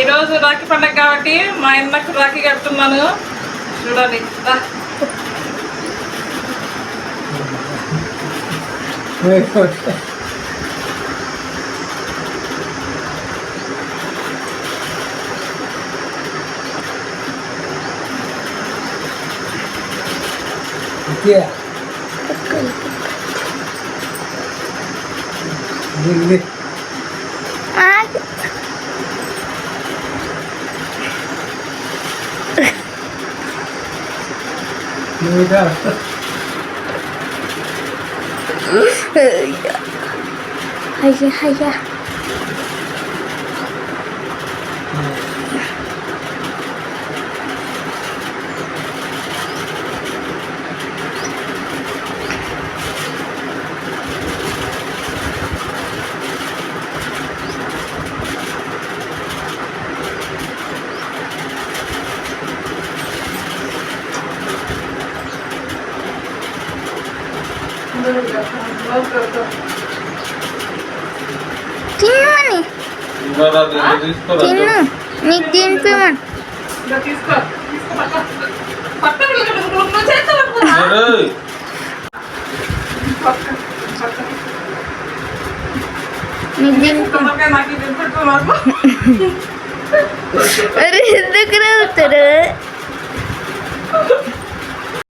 ఈరోజు రాఖీ పండగ కాబట్టి మా అన్నకు రాఖీ కడుతున్నాను. చూడండి. రా. 脱いだ。はいはいはい。ఇది పెట్టు మాకు? అరే ఎందుకు నవ్వుతారు?